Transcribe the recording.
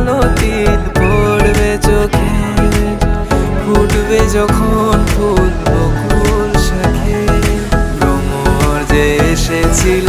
কালো তিল পড়বে চোখে ফুটবে যখন ফুল ফুল শেখে। ভ্রমর যে এসেছিল